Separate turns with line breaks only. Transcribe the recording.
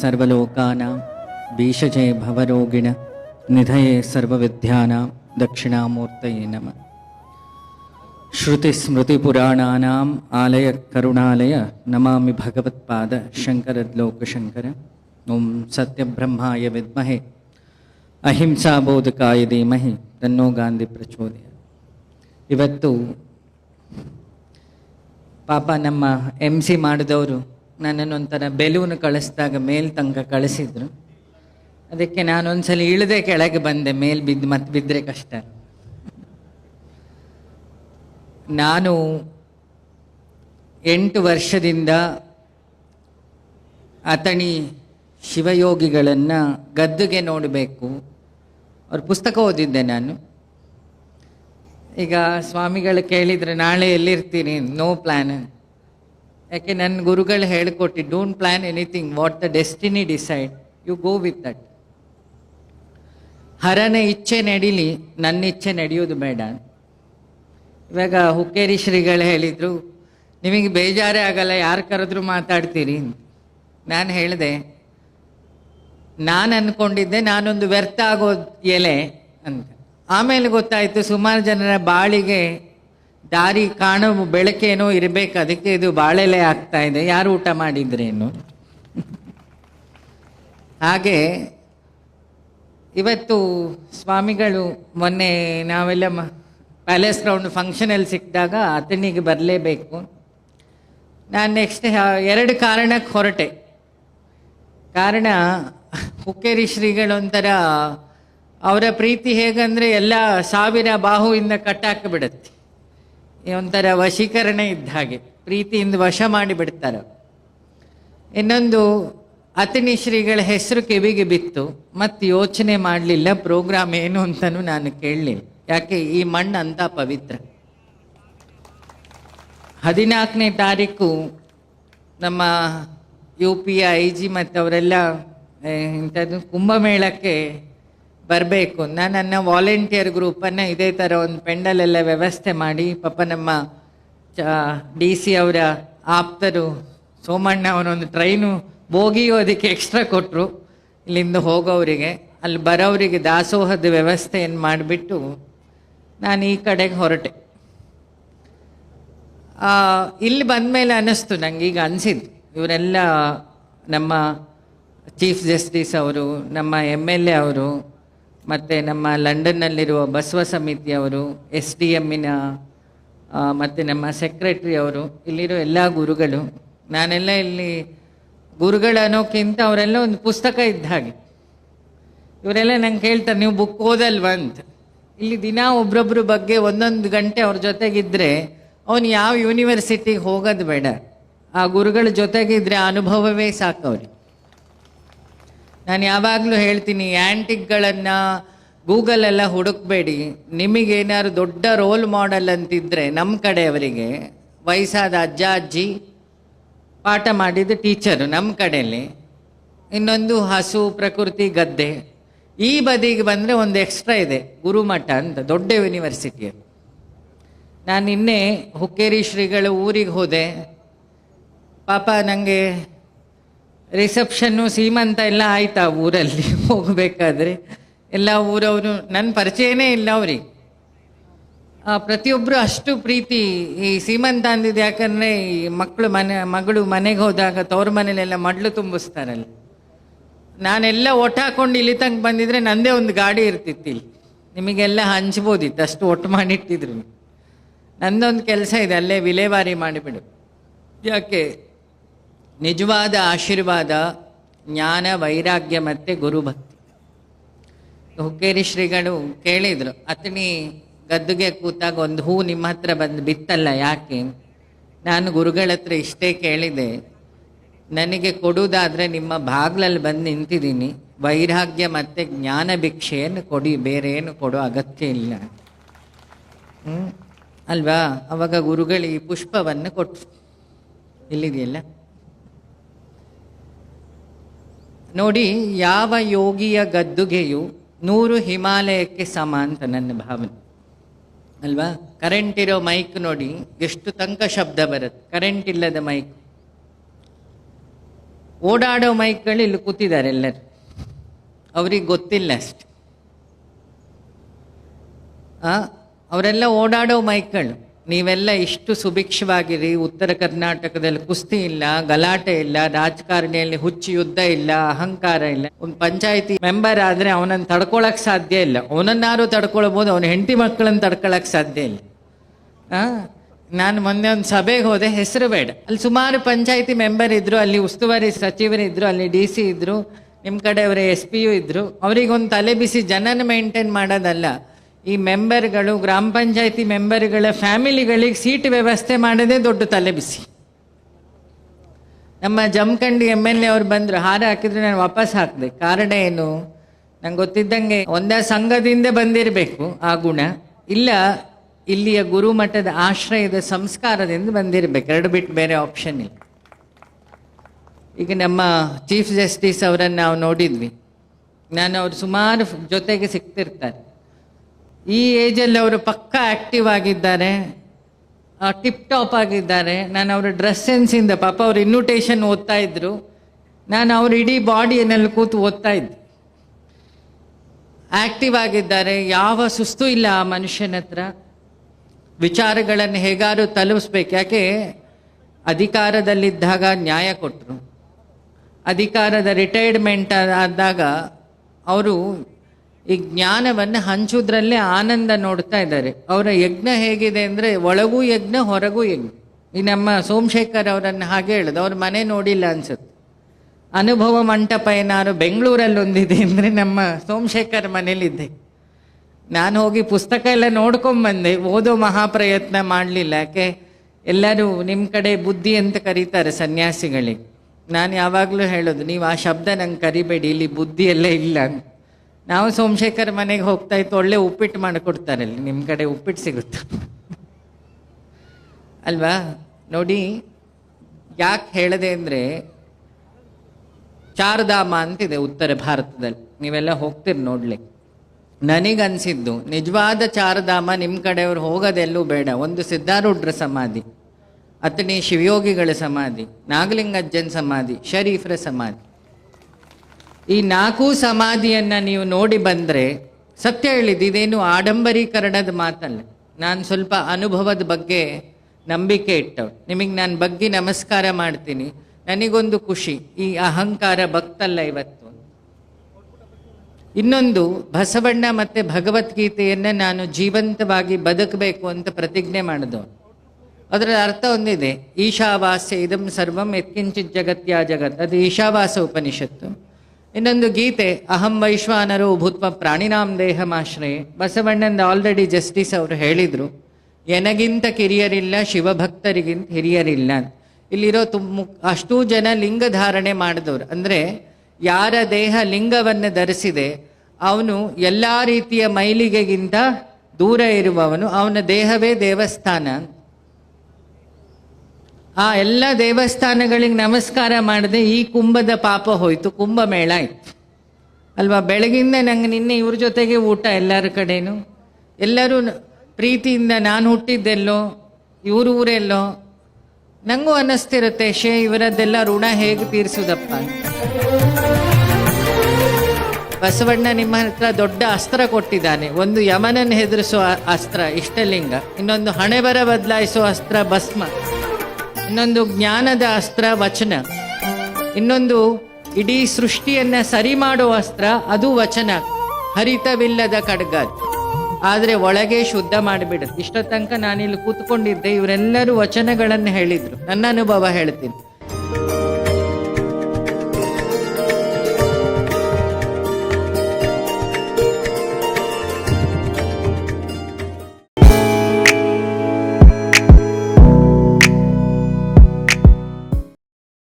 ಸರ್ವಲೋಕಾನಾಂ, ಭೀಷಜೆ ಭವರೋಗಿಣ, ನಿಧಯೇ ಸರ್ವವಿದ್ಯಾನಾಂ, ದಕ್ಷಿಣಾಮೂರ್ತಯೇ ಸ್ಮೃತಿ ಶ್ರುತಿಸ್ಮೃತಿಪುರಾಣಾನಾಂ ಆಲಯ ಕರುಣಾಲಯ ನಮಾಮಿ ಭಗವತ್ಪಾದ ಶಂಕರದ್ಲೋಕಶಂಕರ ಓಂ ಸತ್ಯಬ್ರಹ್ಮಾಯ ವಿದ್ಮಹೆ. ಅಹಿಂಸಾ ಬೋಧಕಾಯ ಧೀಮಹಿ. ತನ್ನೋ ಗಾಂಧಿ ಪ್ರಚೋದಯ. ಇವತ್ತು ಪಾಪ ನಮ್ಮ ಎಂ ಸಿ ಮಾಡಿದವರು ನನ್ನನ್ನು ಒಂಥರ ಬೆಲೂನ್ ಕಳಿಸಿದಾಗ ಮೇಲ್ ತನಕ ಕಳಿಸಿದ್ರು. ಅದಕ್ಕೆ ನಾನು ಇಳಿದೆ ಇಳದೆ ಕೆಳಗೆ ಬಂದೆ, ಮೇಲ್ ಬಿದ್ದು ಮತ್ತೆ ಬಿದ್ದರೆ ಕಷ್ಟ. ನಾನು ಎಂಟು ವರ್ಷದಿಂದ ಅತಣಿ ಶಿವಯೋಗಿಗಳನ್ನು ಗದ್ದುಗೆ ನೋಡಬೇಕು. ಅವ್ರ ಪುಸ್ತಕ ಓದಿದ್ದೆ ನಾನು. ಈಗ ಸ್ವಾಮಿಗಳು ಕೇಳಿದರೆ ನಾಳೆ ಎಲ್ಲಿರ್ತೀನಿ? ನೋ ಪ್ಲ್ಯಾನ್ ಯಾಕೆ ನನ್ನ ಗುರುಗಳು ಹೇಳ್ಕೊಟ್ಟು don't plan anything what the destiny decide you go with that ಹರನ ಇಚ್ಛೆ ನಡೀಲಿ, ನನ್ನ ಇಚ್ಛೆ ನಡೆಯೋದು ಬೇಡ. ಇವಾಗ ಹುಕ್ಕೇರಿ ಶ್ರೀಗಳು ಹೇಳಿದರು, ನಿಮಗೆ ಬೇಜಾರೇ ಆಗಲ್ಲ, ಯಾರು ಕರೆದ್ರೂ ಮಾತಾಡ್ತೀರಿ? ನಾನು ಹೇಳಿದೆ, ನಾನು ಅಂದ್ಕೊಂಡಿದ್ದೆ ನಾನೊಂದು ವ್ಯರ್ಥ ಆಗೋ ಎಲೆ, ಅಂತ. ಆಮೇಲೆ ಗೊತ್ತಾಯಿತು ಸುಮಾರು ಜನರ ಬಾಳಿಗೆ ದಾರಿ ಕಾಣೋ ಬೆಳಕೇನೋ ಇರಬೇಕು, ಅದಕ್ಕೆ ಇದು ಬಾಳೆಲೆ ಆಗ್ತಾ ಇದೆ. ಯಾರು ಊಟ ಮಾಡಿದ್ರೇನು ಹಾಗೆ ಇವತ್ತು ಸ್ವಾಮಿಗಳು ಮೊನ್ನೆ ನಾವೆಲ್ಲ ಪ್ಯಾಲೇಸ್ ಗ್ರೌಂಡ್ ಫಂಕ್ಷನಲ್ಲಿ ಸಿಕ್ಕಿದಾಗ ಅತನಿಗೆ ಬರಲೇಬೇಕು. ನಾನು ನೆಕ್ಸ್ಟ್ ಎರಡು ಕಾರಣಕ್ಕೆ ಹೊರಟೆ. ಕಾರಣ, ಹುಕ್ಕೇರಿ ಶ್ರೀಗಳೊಂಥರ ಅವರ ಪ್ರೀತಿ ಹೇಗಂದರೆ ಎಲ್ಲ ಸಾವಿರ ಬಾಹುವಿಂದ ಕಟ್ಟಾಕಿಬಿಡುತ್ತೆ. ಒಂಥರ ವಶೀಕರಣೆ ಇದ್ದ ಹಾಗೆ. ಪ್ರೀತಿಯಿಂದ ವಶ ಮಾಡಿಬಿಡ್ತಾರೆ. ಇನ್ನೊಂದು, ಅತಿನಿ ಶ್ರೀಗಳ ಹೆಸರು ಕಿವಿಗೆ ಬಿತ್ತು. ಮತ್ತು ಯೋಚನೆ ಮಾಡಲಿಲ್ಲ, ಪ್ರೋಗ್ರಾಮ್ ಏನು ಅಂತಲೂ ನಾನು ಕೇಳಲಿಲ್ಲ. ಯಾಕೆ, ಈ ಮಣ್ಣು ಅಂತ ಪವಿತ್ರ. ಹದಿನಾಲ್ಕನೇ ತಾರೀಕು ನಮ್ಮ ಯು ಪಿ, ಐ, ಜಿ ಮತ್ತು ಅವರೆಲ್ಲ ಇಂಥದ್ದು ಕುಂಭಮೇಳಕ್ಕೆ ಬರಬೇಕು. ನಾನು ನನ್ನ ವಾಲಂಟಿಯರ್ ಗ್ರೂಪನ್ನು ಇದೇ ಥರ ಒಂದು ಪೆಂಡಲೆಲ್ಲ ವ್ಯವಸ್ಥೆ ಮಾಡಿ, ಪಾಪ ನಮ್ಮ, ಚ ಡಿ ಸಿ ಅವರ ಆಪ್ತರು, ಸೋಮಣ್ಣ ಅವರೊಂದು ಟ್ರೈನು ಬೋಗಿಯು ಅದಕ್ಕೆ ಎಕ್ಸ್ಟ್ರಾ ಕೊಟ್ಟರು ಇಲ್ಲಿಂದ ಹೋಗೋವರಿಗೆ, ಅಲ್ಲಿ ಬರೋರಿಗೆ ದಾಸೋಹದ ವ್ಯವಸ್ಥೆಯನ್ನು ಮಾಡಿಬಿಟ್ಟು ನಾನು ಈ ಕಡೆಗೆ ಹೊರಟೆ. ಇಲ್ಲಿ ಇಲ್ಲಿ ಬಂದಮೇಲೆ ಅನ್ನಿಸ್ತು ನಂಗೆ ಈಗ ಅನಿಸಿದ್ದು. ಇವರೆಲ್ಲ ನಮ್ಮ ಚೀಫ್ ಜಸ್ಟಿಸ್ ಅವರು, ನಮ್ಮ ಎಂ ಎಲ್ ಎ ಅವರು ಮತ್ತು ನಮ್ಮ ಲಂಡನ್ನಲ್ಲಿರುವ ಬಸವ ಸಮಿತಿಯವರು, ಎಸ್ ಡಿ ಎಮ್ಮಿನ ಮತ್ತು ನಮ್ಮ ಸೆಕ್ರೆಟ್ರಿ ಅವರು, ಇಲ್ಲಿರೋ ಎಲ್ಲ ಗುರುಗಳು, ನಾನೆಲ್ಲ ಇಲ್ಲಿ ಗುರುಗಳು ಅನ್ನೋಕ್ಕಿಂತ ಅವರೆಲ್ಲ ಒಂದು ಪುಸ್ತಕ ಇದ್ದ ಹಾಗೆ. ಇವರೆಲ್ಲ ನಂಗೆ ಕೇಳ್ತಾರೆ, ನೀವು ಬುಕ್ ಓದಲ್ವಾ? ಅಂತ. ಇಲ್ಲಿ ದಿನ ಒಬ್ರೊಬ್ಬರ ಬಗ್ಗೆ ಒಂದೊಂದು ಗಂಟೆ ಅವ್ರ ಜೊತೆಗಿದ್ದರೆ ಅವನು ಯಾವ ಯೂನಿವರ್ಸಿಟಿಗೆ ಹೋಗೋದು ಬೇಡ. ಆ ಗುರುಗಳ ಜೊತೆಗಿದ್ರೆ ಅನುಭವವೇ ಸಾಕು ಅವ್ರಿಗೆ. ನಾನು ಯಾವಾಗಲೂ ಹೇಳ್ತೀನಿ ಆ್ಯಂಟಿಕ್ಗಳನ್ನು ಗೂಗಲೆಲ್ಲ ಹುಡುಕ್ಬೇಡಿ. ನಿಮಗೇನಾದ್ರು ದೊಡ್ಡ ರೋಲ್ ಮಾಡೆಲ್ ಅಂತಿದ್ರೆ ನಮ್ಮ ಕಡೆಯವರಿಗೆ ವಯಸ್ಸಾದ ಅಜ್ಜ, ಅಜ್ಜಿ, ಪಾಠ ಮಾಡಿದ ಟೀಚರು ನಮ್ಮ ಕಡೆಯಲ್ಲಿ ಇನ್ನೊಂದು ಹಸು, ಪ್ರಕೃತಿ, ಗದ್ದೆ. ಈ ಬದಿಗೆ ಬಂದರೆ ಒಂದು ಎಕ್ಸ್ಟ್ರಾ ಇದೆ, ಗುರುಮಠ ಅಂತ, ದೊಡ್ಡ ಯೂನಿವರ್ಸಿಟಿ ನಾನು ನಿನ್ನೆ ಹುಕ್ಕೇರಿ ಶ್ರೀಗಳ ಊರಿಗೆ ಹೋದೆ. ಪಾಪ ನನಗೆ ರಿಸೆಪ್ಷನ್ನು ಸೀಮಂತ ಎಲ್ಲ ಆಯ್ತಾ ಊರಲ್ಲಿ. ಹೋಗಬೇಕಾದ್ರೆ ಎಲ್ಲ ಊರವರು ನನ್ನ ಪರಿಚಯನೇ ಇಲ್ಲ ಅವ್ರಿಗೆ. ಪ್ರತಿಯೊಬ್ಬರು ಅಷ್ಟು ಪ್ರೀತಿ ಈ ಸೀಮಂತ ಅಂದಿದ್ದು ಯಾಕಂದರೆ ಈ ಮಕ್ಕಳು ಮನೆ, ಮಗಳು ಮನೆಗೆ ಹೋದಾಗ ತವ್ರ ಮನೇಲೆಲ್ಲ ಮಡ್ಲು ತುಂಬಿಸ್ತಾರಲ್ಲ. ನಾನೆಲ್ಲ ಒಟ್ಟು ಹಾಕೊಂಡು ಇಲ್ಲಿ ತಂಗೆ ಬಂದಿದ್ರೆ ನಂದೇ ಒಂದು ಗಾಡಿ ಇರ್ತಿತ್ತು ಇಲ್ಲಿ. ನಿಮಗೆಲ್ಲ ಹಂಚ್ಬೋದಿತ್ತು, ಅಷ್ಟು ಒಟ್ಟು ಮಾಡಿಟ್ಟಿದ್ರು. ನಂದೊಂದು ಕೆಲಸ ಇದೆ, ಅಲ್ಲೇ ವಿಲೇವಾರಿ ಮಾಡಿಬಿಡು. ಯಾಕೆ? ನಿಜವಾದ ಆಶೀರ್ವಾದ, ಜ್ಞಾನ, ವೈರಾಗ್ಯ ಮತ್ತು ಗುರುಭಕ್ತಿ. ಹುಕ್ಕೇರಿ ಶ್ರೀಗಳು ಕೇಳಿದರು, ಅತನಿ, ಗದ್ದುಗೆ ಕೂತಾಗ ಒಂದು ಹೂ ನಿಮ್ಮ ಹತ್ರ ಬಂದು ಬಿತ್ತಲ್ಲ ಯಾಕೆ? ನಾನು ಗುರುಗಳ ಹತ್ರ ಇಷ್ಟೇ ಕೇಳಿದೆ, ನನಗೆ ಕೊಡುವುದಾದರೆ ನಿಮ್ಮ ಬಾಗ್ಲಲ್ಲಿ ಬಂದು ನಿಂತಿದ್ದೀನಿ, ವೈರಾಗ್ಯ ಮತ್ತು ಜ್ಞಾನ ಭಿಕ್ಷೆಯನ್ನು ಕೊಡಿ ಬೇರೆ ಏನು ಕೊಡೋ ಅಗತ್ಯ ಇಲ್ಲ? ಅಲ್ವಾ? ಅವಾಗ ಗುರುಗಳು ಈ ಪುಷ್ಪವನ್ನು ಕೊಟ್ಟು ಇಲ್ಲಿದೆಯಲ್ಲ? ನೋಡಿ, ಯಾವ ಯೋಗಿಯ ಗದ್ದುಗೆಯು ನೂರು ಹಿಮಾಲಯಕ್ಕೆ ಸಮ ಅಂತ ನನ್ನ ಭಾವನೆ. ಅಲ್ವಾ? ಕರೆಂಟ್ ಇರೋ ಮೈಕ್ ನೋಡಿ, ಎಷ್ಟು ತಂಕ ಶಬ್ದ ಬರುತ್ತೆ. ಕರೆಂಟ್ ಇಲ್ಲದ ಮೈಕ್ ಓಡಾಡೋ ಮೈಕ್ಗಳು ಇಲ್ಲಿ ಕೂತಿದ್ದಾರೆ ಎಲ್ಲರು. ಅವ್ರಿಗೆ ಗೊತ್ತಿಲ್ಲ ಅಷ್ಟೆ. ಅವರೆಲ್ಲ ಓಡಾಡೋ ಮೈಕ್ಗಳು ನೀವೆಲ್ಲ ಇಷ್ಟು ಸುಭಿಕ್ಷವಾಗಿರಿ. ಉತ್ತರ ಕರ್ನಾಟಕದಲ್ಲಿ ಕುಸ್ತಿ ಇಲ್ಲ ಗಲಾಟೆ ಇಲ್ಲ ರಾಜಕಾರಣಿಯಲ್ಲಿ ಹುಚ್ಚು ಯುದ್ಧ ಇಲ್ಲ ಅಹಂಕಾರ ಇಲ್ಲ. ಒಂದು ಪಂಚಾಯತಿ ಮೆಂಬರ್ ಆದ್ರೆ ಅವನನ್ನು ತಡ್ಕೊಳಕ್ ಸಾಧ್ಯ ಇಲ್ಲ. ಅವನನ್ನಾರು ತಡ್ಕೊಳ್ಬೋದು ಅವನ ಹೆಂಡತಿ ಮಕ್ಕಳನ್ನ ತಡ್ಕೊಳಕ್ ಸಾಧ್ಯ ಇಲ್ಲ. ಆ, ನಾನು ಮೊನ್ನೆ ಒಂದು ಸಭೆಗೆ ಹೋದೆ ಹೆಸರು ಬೇಡ. ಅಲ್ಲಿ ಸುಮಾರು ಪಂಚಾಯತಿ ಮೆಂಬರ್ ಇದ್ರು ಅಲ್ಲಿ ಉಸ್ತುವಾರಿ ಸಚಿವರು ಇದ್ರು ಅಲ್ಲಿ ಡಿ ಸಿ ಇದ್ರು ಕಡೆ ಅವರ ಎಸ್ ಪಿ ಯು ಇದ್ರು. ಅವರಿಗೊಂದು ತಲೆ ಬಿಸಿ ಜನನ ಮೇಂಟೈನ್ ಮಾಡೋದಲ್ಲ. ಈ ಮೆಂಬರ್ಗಳು, ಗ್ರಾಮ ಪಂಚಾಯತಿ ಮೆಂಬರ್ಗಳ ಫ್ಯಾಮಿಲಿಗಳಿಗೆ ಸೀಟ್ ವ್ಯವಸ್ಥೆ ಮಾಡದೇ ದೊಡ್ಡ ತಲೆ ಬಿಸಿ. ನಮ್ಮ ಜಮಖಂಡಿ ಎಂ ಎಲ್ ಎ ಅವ್ರು ಬಂದರು, ಹಾರ ಹಾಕಿದ್ರೆ, ನಾನು ವಾಪಸ್ ಹಾಕಿದೆ. ಕಾರಣ ಏನು? ನಂಗೆ ಗೊತ್ತಿದ್ದಂಗೆ ಒಂದೇ ಸಂಘದಿಂದ ಬಂದಿರಬೇಕು ಆ ಗುಣ. ಇಲ್ಲ, ಇಲ್ಲಿಯ ಗುರುಮಠದ ಆಶ್ರಯದ ಸಂಸ್ಕಾರದಿಂದ ಬಂದಿರಬೇಕು. ಎರಡು ಬಿಟ್ಟು ಬೇರೆ ಆಪ್ಷನ್ ಇಲ್ಲ. ಈಗ ನಮ್ಮ ಚೀಫ್ ಜಸ್ಟಿಸ್ ಅವರನ್ನು ನಾವು ನೋಡಿದ್ವಿ. ನಾನು ಅವ್ರು ಸುಮಾರು ಜೊತೆಗೆ ಸಿಗ್ತಿರ್ತಾರೆ ಈ ಏಜಲ್ಲಿ ಅವರು ಪಕ್ಕ ಆಕ್ಟಿವ್ ಆಗಿದ್ದಾರೆ ಟಿಪ್ ಟಾಪ್ ಆಗಿದ್ದಾರೆ. ನಾನು ಅವರ ಡ್ರೆಸ್ ಸೆನ್ಸಿಂದ ಪಾಪ ಅವ್ರ ಇನ್ವಿಟೇಷನ್ ಓದ್ತಾ ಇದ್ರು. ನಾನು ಅವ್ರ ಇಡೀ ಬಾಡಿಯಲ್ಲಿ ಕೂತು ಓದ್ತಾ ಇದ್ದೆ. ಆಕ್ಟಿವ್ ಆಗಿದ್ದಾರೆ. ಯಾವ ಸುಸ್ತು ಇಲ್ಲ ಆ ಮನುಷ್ಯನ ಹತ್ರ. ವಿಚಾರಗಳನ್ನು ಹೇಗಾರು ತಲುಪಿಸ್ಬೇಕು. ಯಾಕೆ? ಅಧಿಕಾರದಲ್ಲಿದ್ದಾಗ ನ್ಯಾಯ ಕೊಟ್ಟರು ಅಧಿಕಾರದ ರಿಟೈರ್ಮೆಂಟ್ ಆದಾಗ ಅವರು ಈ ಜ್ಞಾನವನ್ನು ಹಂಚುದ್ರಲ್ಲೇ ಆನಂದ ನೋಡ್ತಾ ಇದ್ದಾರೆ. ಅವರ ಯಜ್ಞ ಹೇಗಿದೆ ಅಂದರೆ ಒಳಗೂ ಯಜ್ಞ, ಹೊರಗೂ ಯಜ್ಞ. ಈ ನಮ್ಮ ಸೋಮಶೇಖರ್ ಅವರನ್ನು ಹಾಗೆ ಹೇಳೋದು, ಅವ್ರ ಮನೆ ನೋಡಿಲ್ಲ ಅನ್ಸುತ್ತೆ. ಅನುಭವ ಮಂಟಪ ಏನಾದ್ರು ಬೆಂಗಳೂರಲ್ಲಿ ಒಂದಿದೆ ಅಂದರೆ ನಮ್ಮ ಸೋಮಶೇಖರ್ ಮನೇಲಿದ್ದೆ. ನಾನು ಹೋಗಿ ಪುಸ್ತಕ ಎಲ್ಲ ನೋಡ್ಕೊಂಬಂದೆ, ಓದೋ ಮಹಾಪ್ರಯತ್ನ ಮಾಡಲಿಲ್ಲ. ಯಾಕೆ? ಎಲ್ಲರೂ ನಿಮ್ಮ ಕಡೆ ಬುದ್ಧಿ ಅಂತ ಕರೀತಾರೆ ಸನ್ಯಾಸಿಗಳಿಗೆ. ನಾನು ಯಾವಾಗಲೂ ಹೇಳೋದು, ನೀವು ಆ ಶಬ್ದ ನಂಗೆ ಕರಿಬೇಡಿ, ಇಲ್ಲಿ ಬುದ್ಧಿ ಎಲ್ಲ ಇಲ್ಲ ಅಂತ. ನಾವು ಸೋಮಶೇಖರ್ ಮನೆಗೆ ಹೋಗ್ತಾ ಇತ್ತು, ಒಳ್ಳೆ ಉಪ್ಪಿಟ್ಟು ಮಾಡಿಕೊಡ್ತಾರೆ ಅಲ್ಲಿ. ನಿಮ್ಮ ಕಡೆ ಉಪ್ಪಿಟ್ಟು ಸಿಗುತ್ತೆ? ಅಲ್ವಾ? ನೋಡಿ, ಯಾಕೆ ಹೇಳದೆ ಅಂದರೆ ಚಾರಧಾಮ ಅಂತಿದೆ ಉತ್ತರ ಭಾರತದಲ್ಲಿ. ನೀವೆಲ್ಲ ಹೋಗ್ತೀರಿ ನೋಡ್ಲಿಕ್ಕೆ ನನಗನ್ಸಿದ್ದು, ನಿಜವಾದ ಚಾರಧಾಮ ನಿಮ್ಮ ಕಡೆಯವ್ರು ಹೋಗೋದೆಲ್ಲೂ ಬೇಡ. ಒಂದು ಸಿದ್ಧಾರೂಢ್ರ ಸಮಾಧಿ ಅತನಿ ಶಿವಯೋಗಿಗಳ ಸಮಾಧಿ, ನಾಗಲಿಂಗಜ್ಜನ್ ಸಮಾಧಿ, ಶರೀಫ್ರ ಸಮಾಧಿ. ಈ ನಾಲ್ಕು ಸಮಾಧಿಯನ್ನು ನೀವು ನೋಡಿ ಬಂದ್ರೆ ಸತ್ಯ ಹೇಳಿದ್ದು, ಇದೇನು ಆಡಂಬರೀಕರಣದ ಮಾತಲ್ಲ. ನಾನು ಸ್ವಲ್ಪ ಅನುಭವದ ಬಗ್ಗೆ ನಂಬಿಕೆ ಇಟ್ಟವ್ ನಿಮಗೆ ನಾನು ಬಗ್ಗೆ ನಮಸ್ಕಾರ ಮಾಡ್ತೀನಿ. ನನಗೊಂದು ಖುಷಿ, ಈ ಅಹಂಕಾರ ಭಕ್ತಲ್ಲ ಇವತ್ತು. ಇನ್ನೊಂದು, ಬಸವಣ್ಣ ಮತ್ತೆ ಭಗವದ್ಗೀತೆಯನ್ನ ನಾನು ಜೀವಂತವಾಗಿ ಬದುಕಬೇಕು ಅಂತ ಪ್ರತಿಜ್ಞೆ ಮಾಡಿದವು ಅದರ ಅರ್ಥ ಒಂದಿದೆ, ಈಶಾವಾಸ್ಯ ಇದಂ ಸರ್ವಂ ಎತ್ಕಿಂಚಿತ್ ಜಗತ್ಯ ಜಗತ್ ಅದು ಈಶಾವಾಸ ಉಪನಿಷತ್ತು. ಇನ್ನೊಂದು ಗೀತೆ, ಅಹಂ ವೈಶ್ವಾನರು ಭೂತ್ವ ಪ್ರಾಣಿನಾಂ ದೇಹಮಾಶ್ರಯೆ ಬಸವಣ್ಣಂದ ಆಲ್ರೆಡಿ ಜಸ್ಟಿಸ್ ಅವರು ಹೇಳಿದರು, ಎನಗಿಂತ ಕಿರಿಯರಿಲ್ಲ, ಶಿವಭಕ್ತರಿಗಿಂತ ಹಿರಿಯರಿಲ್ಲ. ಇಲ್ಲಿರೋ ತುಂಬ ಅಷ್ಟೂ ಜನ ಲಿಂಗ ಧಾರಣೆ ಮಾಡಿದವರು. ಅಂದರೆ, ಯಾರ ದೇಹ ಲಿಂಗವನ್ನು ಧರಿಸಿದೆ, ಅವನು ಎಲ್ಲ ರೀತಿಯ ಮೈಲಿಗೆಗಿಂತ ದೂರ ಇರುವವನು. ಅವನ ದೇಹವೇ ದೇವಸ್ಥಾನ ಆ ಎಲ್ಲ ದೇವಸ್ಥಾನಗಳಿಗೆ ನಮಸ್ಕಾರ ಮಾಡದೆ. ಈ ಕುಂಭದ ಪಾಪ ಹೋಯ್ತು. ಕುಂಭಮೇಳ ಆಯ್ತು ಅಲ್ವಾ? ಬೆಳಗಿಂದ ನಂಗೆ ನಿನ್ನೆ ಇವ್ರ ಜೊತೆಗೆ ಊಟ ಎಲ್ಲರ ಕಡೆನು. ಎಲ್ಲರೂ ಪ್ರೀತಿಯಿಂದ ನಾನು ಹುಟ್ಟಿದ್ದೆಲ್ಲೋ, ಇವ್ರ ಊರೆಲ್ಲೋ, ನಂಗೂ ಅನ್ನಿಸ್ತಿರುತ್ತೆ ಶೇ ಇವರದ್ದೆಲ್ಲ ಋಣ ಹೇಗೆ ತೀರಿಸೋದಪ್ಪ. ಬಸವಣ್ಣ ನಿಮ್ಮ ಹತ್ರ ದೊಡ್ಡ ಅಸ್ತ್ರ ಕೊಟ್ಟಿದ್ದಾನೆ. ಒಂದು ಯಮನನ್ನು ಹೆದರಿಸೋ ಅಸ್ತ್ರ, ಇಷ್ಟಲಿಂಗ. ಇನ್ನೊಂದು ಹಣೆಬರ ಬದಲಾಯಿಸುವ ಅಸ್ತ್ರ, ಭಸ್ಮ. ಇನ್ನೊಂದು ಜ್ಞಾನದ ಅಸ್ತ್ರ ವಚನ. ಇನ್ನೊಂದು ಇಡೀ ಸೃಷ್ಟಿಯನ್ನ ಸರಿ ಮಾಡುವ ಅಸ್ತ್ರ ಅದು ವಚನ. ಹರಿತವಿಲ್ಲದ ಖಡ್ಗ ಆದರೆ ಒಳಗೆ ಶುದ್ಧ ಮಾಡಿಬಿಡುತ್ತೆ. ಇಷ್ಟ ತನಕ ನಾನಿಲ್ಲಿ ಕೂತ್ಕೊಂಡಿದ್ದೆ, ಇವರೆಲ್ಲರೂ ವಚನಗಳನ್ನು ಹೇಳಿದ್ರು. ನನ್ನ ಅನುಭವ ಹೇಳ್ತೀನಿ.